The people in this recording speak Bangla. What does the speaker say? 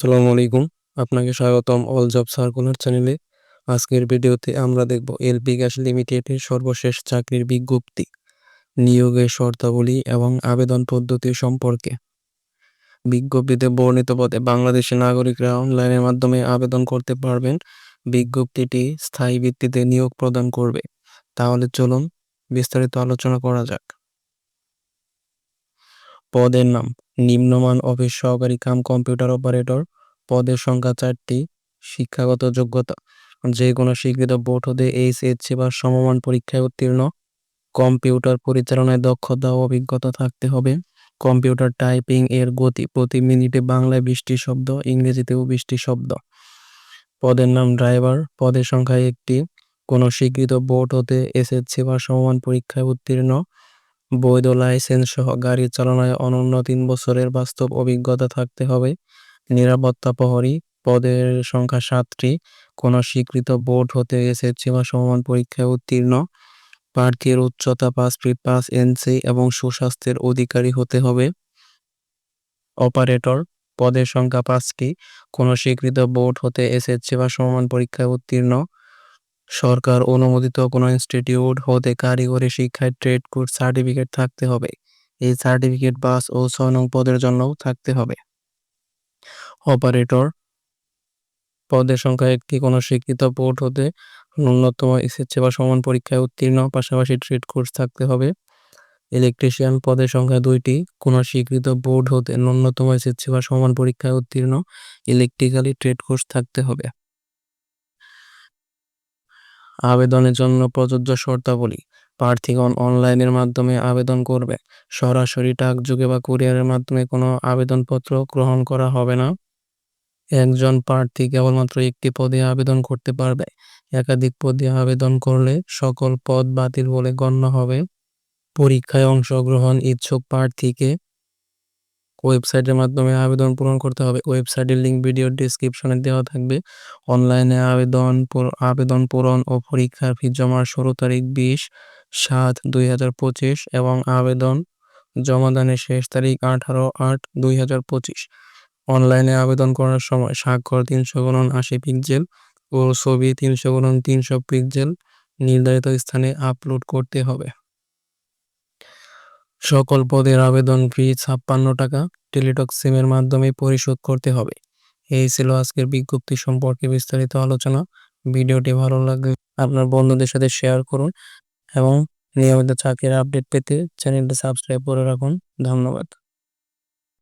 আসসালামু আলাইকুম। আপনাকে স্বাগতম অল জব সার্কুলার চ্যানেলে আজকের ভিডিওতে আমরা দেখব এলপি গ্যাস লিমিটেডের সর্বশেষ চাকরির বিজ্ঞপ্তি, নিয়োগের শর্তাবলী এবং আবেদন পদ্ধতি সম্পর্কে। বিজ্ঞপ্তিতে বর্ণিত পদে বাংলাদেশি নাগরিকরা অনলাইনের মাধ্যমে আবেদন করতে পারবেন। বিজ্ঞপ্তিটি স্থায়ী ভিত্তিতে নিয়োগ প্রদান করবে। তাহলে চলুন বিস্তারিত আলোচনা করা যাক। পদের নাম নিম্নমান অফিস সহকারী কাম কম্পিউটার অপারেটর। পদের সংখ্যা চারটি, শিক্ষাগত যোগ্যতা যে কোনো স্বীকৃত বোর্ড হতে এইচএসসি বা সমমান পরীক্ষায় উত্তীর্ণ। কম্পিউটার পরিচালনায় দক্ষতা ও অভিজ্ঞতা থাকতে হবে। কম্পিউটার টাইপিং এর গতি প্রতি মিনিটে বাংলায় বৃষ্টি শব্দ, ইংরেজিতেও বৃষ্টি শব্দ। পদের নাম ড্রাইভার, পদের সংখ্যা একটি। কোনো স্বীকৃত বোর্ড হতে এসএসসি বা সমমান পরীক্ষায় উত্তীর্ণ। বৈধ লাইসেন্স সহ গাড়ি চালানোয় অনন্য তিন বছরের বাস্তব অভিজ্ঞতা থাকতে হবে। নিরাপত্তা প্রহরী পদের সংখ্যা সাতটি। কোনো স্বীকৃত বোর্ড হতে এসএসসি বা সমমান পরীক্ষায় উত্তীর্ণ। প্রার্থীর উচ্চতা পাঁচ ফিট পাঁচ ইঞ্চি এবং সুস্বাস্থ্যের অধিকারী হতে হবে। অপারেটর পদের সংখ্যা পাঁচটি। কোনো স্বীকৃত বোর্ড হতে এসএসসি বা সমমান পরীক্ষায় উত্তীর্ণ। সরকার অনুমোদিত কোনো ইনস্টিটিউট হতে কারিগরি শিক্ষায় ট্রেড কোর্স সার্টিফিকেট থাকতে হবে। এই সার্টিফিকেট বাস ও ছয় নং পদের জন্যও থাকতে হবে। অপারেটর পদের সংখ্যা একটি কোনো স্বীকৃত বোর্ড হতে ন্যূনতম এসএসসি বা সমান পরীক্ষায় উত্তীর্ণ, পাশাপাশি ট্রেড কোর্স থাকতে হবে। ইলেকট্রিশিয়ান পদের সংখ্যা দুইটি, কোনো স্বীকৃত বোর্ড হতে ন্যূনতম এসএসসি বা সমান পরীক্ষায় উত্তীর্ণ ইলেকট্রিক্যালি ট্রেড কোর্স থাকতে হবে। আবেদনের জন্য প্রযোজ্য শর্তাবলী। প্রার্থীগণ অনলাইনের মাধ্যমে আবেদন করবে। সরাসরি ডাকযোগে বা কুরিয়ারের মাধ্যমে কোনো আবেদনপত্র গ্রহণ করা হবে না। একজন প্রার্থী কেবলমাত্র একটি পদে আবেদন করতে পারবে। একাধিক পদে আবেদন করলে সকল পদ বাতিল বলে গণ্য হবে। পরীক্ষায় অংশগ্রহণ ইচ্ছুক প্রার্থীকে ওয়েবসাইটের মাধ্যমে আবেদন পূরণ করতে হবে। ওয়েবসাইটের লিঙ্ক ভিডিও ডিসক্রিপশনে দেওয়া থাকবে। অনলাইনে আবেদন আবেদন পূরণ ও পরীক্ষার ফি জমার ষোলো তারিখ বিশ সাত দুই হাজার পঁচিশ এবং আবেদন জমাদানের শেষ তারিখ আঠারো আট দুই হাজার পঁচিশ। অনলাইনে আবেদন করার সময় স্বাক্ষর তিনশো গুণন আশি পিক্সেল ও ছবি তিনশো গুণন তিনশো পিক্সেল নির্ধারিত স্থানে আপলোড করতে হবে। সকল পদের আবেদন ফি ছাপ্পান্ন টাকা টেলিটক সিমের মাধ্যমে পরিশোধ করতে হবে। এই ছিল আজকের বিজ্ঞপ্তি সম্পর্কে বিস্তারিত আলোচনা। ভিডিওটি ভালো লাগলে আপনার বন্ধুদের সাথে শেয়ার করুন এবং নিয়মিত চাকরির আপডেট পেতে চ্যানেলটি সাবস্ক্রাইব করে রাখুন। ধন্যবাদ।